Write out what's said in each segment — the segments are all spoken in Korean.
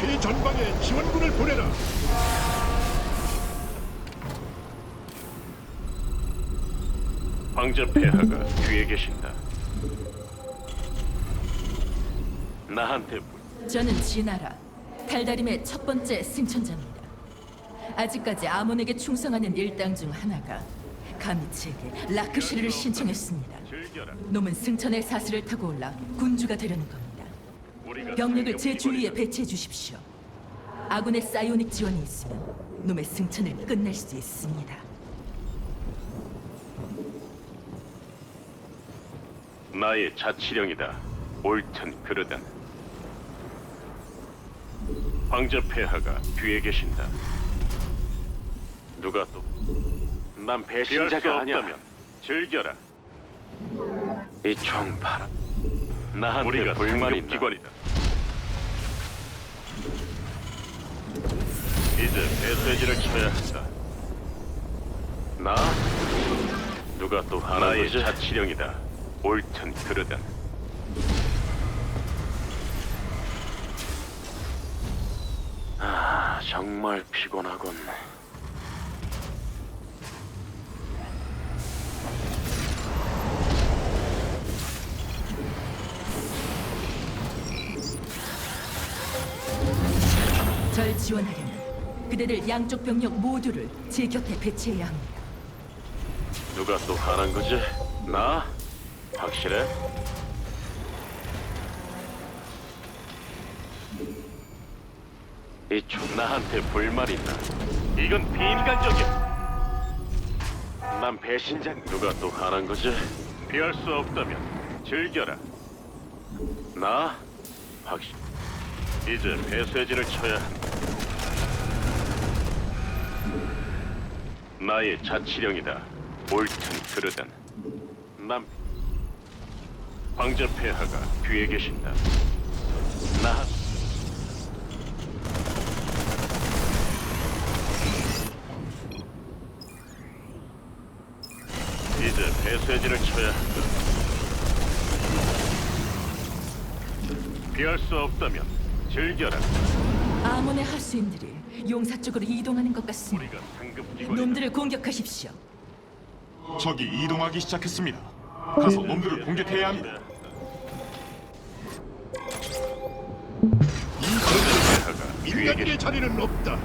최전방에 지원군을 보내라. 황제 폐하가 뒤에 계신다. 나한테 물- 저는 진아라, 달다림의 첫 번째 승천자입니다. 아직까지 아몬에게 충성하는 일당 중 하나가 가미치에게 라크시르를 신청했습니다. 즐겨라. 놈은 승천의 사슬을 타고 올라 군주가 되려는 겁니다. 병력을 제 주위에. 배치해 주십시오. 아군의 사이오닉 지원이 있으면 놈의 승천을 끝낼 수 있습니다. 나의 자치령이다. 옳든 그르든. 황제 폐하가 뒤에 계신다. 누가 또? 난 배신자가 아니야. 즐겨라. 이총 봐라. 나한테 우리가 불만이 기관이다. 이제 메시지를 쳐야 한다. 나? 누가 또 하나의 자치령이다. 옳든 그르든. 아, 정말 피곤하군. 절 지원하려면 그대들 양쪽 병력 모두를 제 곁에 배치해야 합니다. 누가 또 하는 거지? 나? 확실해? 이총 나한테 불만 있나? 이건 비인간적이야. 난 배신자. 누가 또 하는 거지? 피할 수 없다면 즐겨라. 나? 확실. 이제 배쇄진을 쳐야 한다. 나의 자치령이다. 옳든 그르든. 난 황제 폐하가 뒤에 계신다. 나 이제 배쇄진을 쳐야 한다. 피할 수 없다면 즐겨라. 아몬의 하수인들이 용사 쪽으로 이동하는 것 같습니다. 우리가 상급 기관이다. 놈들을 공격하십시오. 적이 이동하기 시작했습니다. 가서 놈들을 공격해야 합니다. 계신다. 자리는 없다.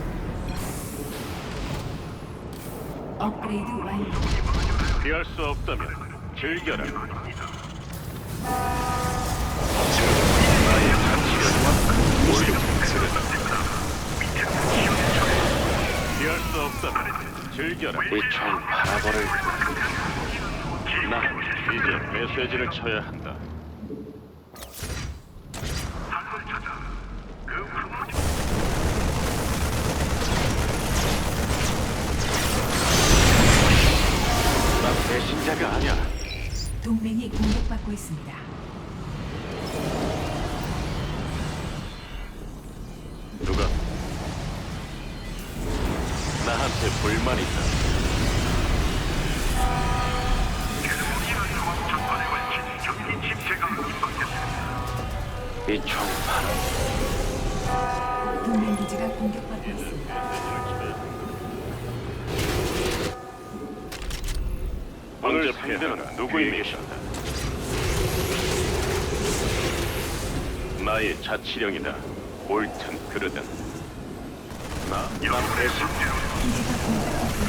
업그레이드 완료. 피할 수 없다면 즐겨라. 이총 바라버릴 나 이제 메시지를 쳐야 한다. 난 배신자가 아니야. 동맹이 공격받고 있습니다. 누가 나한테 불만 있다. 이총 바로 동맹 기지가 공격받고 있습니다. 오늘 상대는 누구입니까? 나의 자치령이다. 옳든 그르든. 나, 난 배신.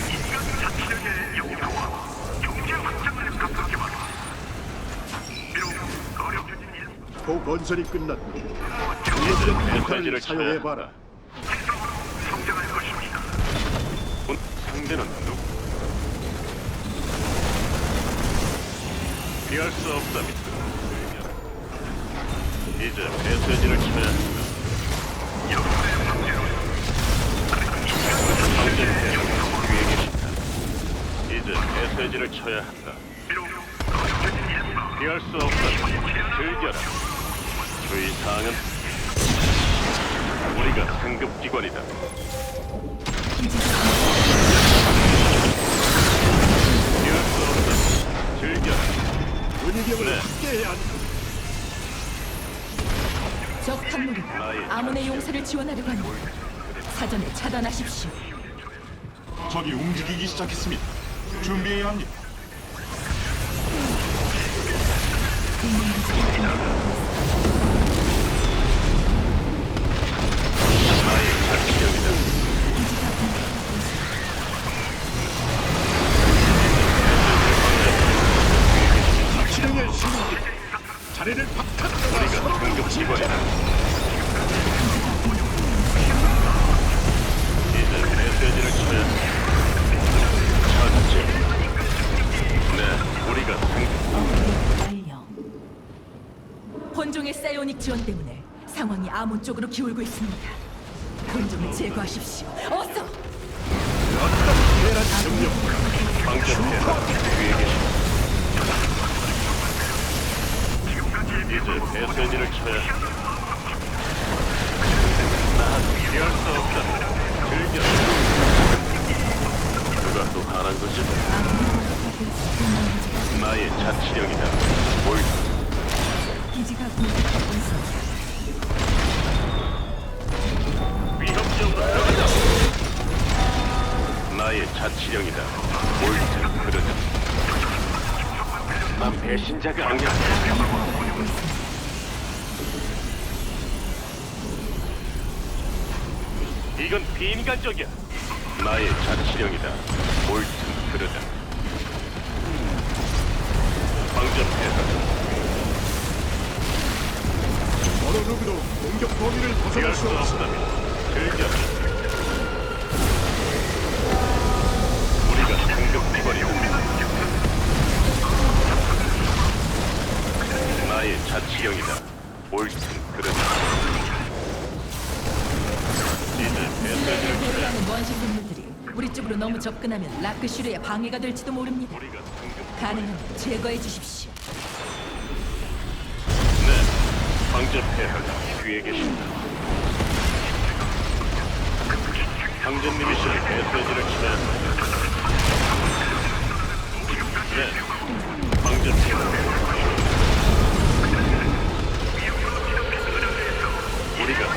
기지가 공격받고 있습니다. 고 건설이 끝났다. 예전 메시지를 폭탄을 쳐야 사용해봐라. 본- 상대는 누구? 피할 수 없다면 이제 메시지를 쳐야 한다. 황제 폐하가 뒤에 계신다. 이제 메시지를 쳐야 한다. 피할 수 없다면 즐겨라. 주의 사항은 우리가 상급 기관이다. 피할 수 없다. 즐겨라. 은희병을 네. 함께해야 한다. 적 탐물이다. 나의 아몬의 용사를 지원하려고 합니다. 사전에 차단하십시오. 적이 움직이기 시작했습니다. 준비해야 합니다. 나의 지원 때문에 상황이 아몬 쪽으로 기울고 있습니다. 본종을 제거하십시오. 어서! 이제 메시지를 쳐야 난 피할 수 없다. 즐겨. 누가 또 하는 거지? 나의 자치령이다. 옳다. 기지가 공격받고 있습니다. 위협적으로 들어가자. 나의 자치령이다. 옳다. 그러자. 난 배신자가 아니야. 이건 비인간적이야. 나의 자치령이다. 옳든 그러다. 방전패다. 어느 누구도 공격 범위를 벗어날 수 즐겨라. 우리가 상급 기관이다. 나의 자치령이다. 옳든 그러다. 이제 메시지를 대회하는 원시 생물들이 우리 쪽으로 너무 접근하면 라크슈르의 방해가 될지도 모릅니다. 가능하면 제거해 주십시오. 네, 방전패하가 뒤에 계신다. 황제님이시니 메시지를 쳐야 네, 방전패. 우리가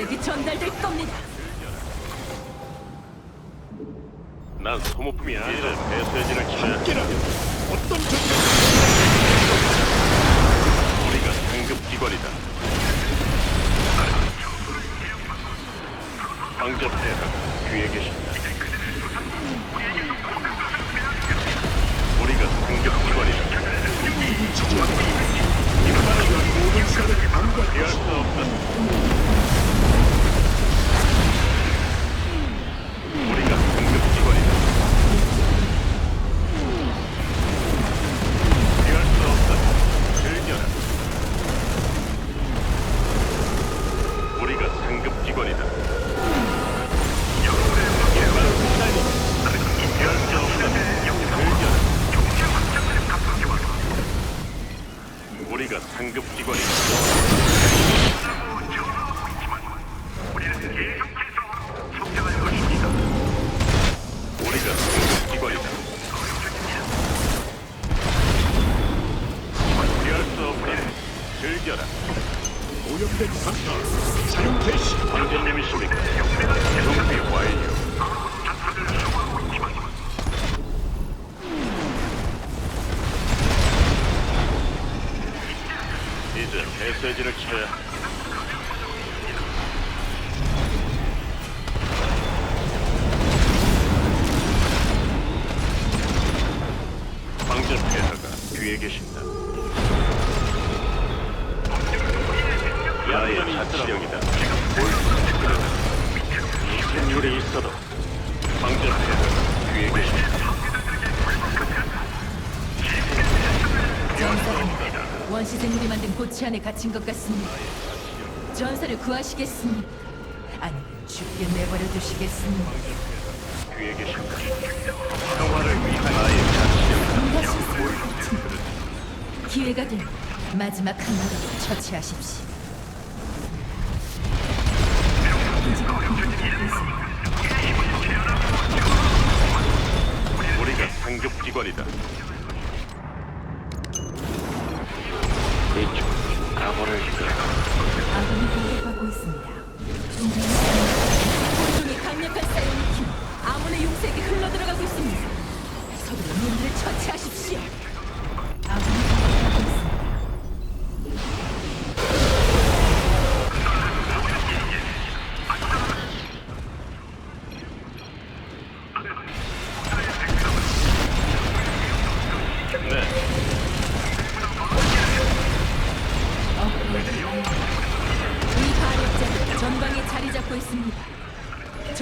용사에게 전달될 겁니다. 난 소모품이 아니라 쳐야 함께라면 어떤 전쟁 우리가 상급 기관이다. 방접대가 뒤에 계신다. 우리가 상급 기관이다. 모든 시간을 방관 피할 수 없다. 우리가 상급 기관이다. 우리가 상급 기관이다. 피할 수 없다. 즐겨라. 오염된 상태 사용 개시 황제님이십니까? 준비 완료. 메시지를 쳐야 황제 폐하가 뒤에 계신다. 나의 자치령이다. 무슨 일이 있어도 황제 폐하가 뒤에 계신다. 전사입니다. 원시 생물이 만든 고치 안에 갇힌 것 같습니다. 전사를 구하시겠습니까? 아니면 죽게 내버려 두시겠습니까? 평화를 위한 나의? 기회가 되면 마지막 한마디로 처치하십시오. 우리가 상급 기관이다. 이쪽 가버릴까? 아군이 공격받고 있습니다. 혼종이 강력한 힘 아몬의 용색이 흘러들어가고 있습니다. 서둘러 놈들을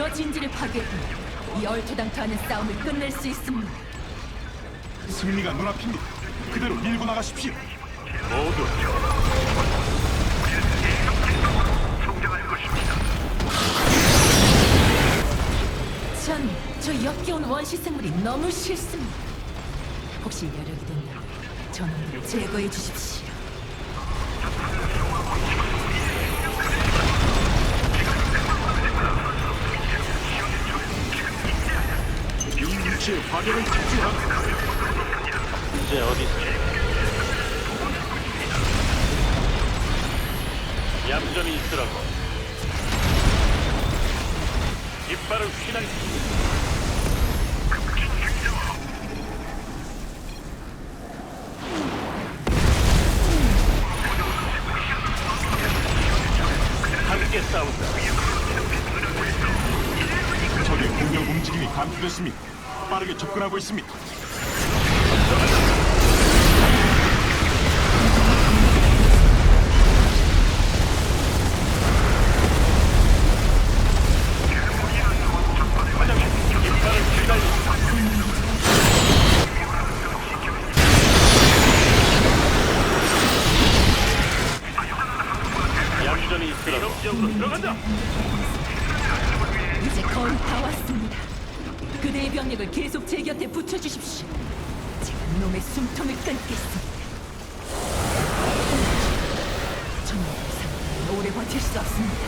저 진지를 파괴하면 이 얼토당토하는 싸움을 끝낼 수 있습니다. 승리가 눈앞입니다. 그대로 밀고 나가십시오. 모두 전저 역겨운 원시 생물이 너무 싫습니다. 혹시 여력이 된다면 전원들을 제거해 주십시오. 파괴를 집중하고 이제 어디 있지? 얌전히 있으라고. 깃발을 휘날리. 함께 싸운다. 적의 공격 움직임이 감지됐습니다. 빠르게 접근하고 있습니다. 붙여주십시오. 제가 놈의 숨통을 끊겠습니다. 정말 상대는 오래 버틸 수 없습니다.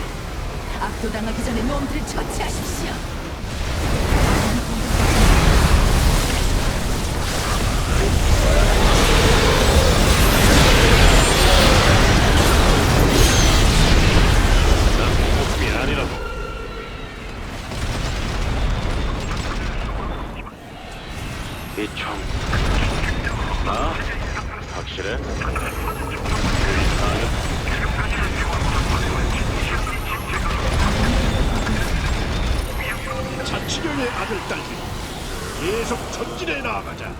압도당하기 전에 놈들을 처치하십시오. 실해? 자치령의 아들 딸들 계속 전진해 나아가자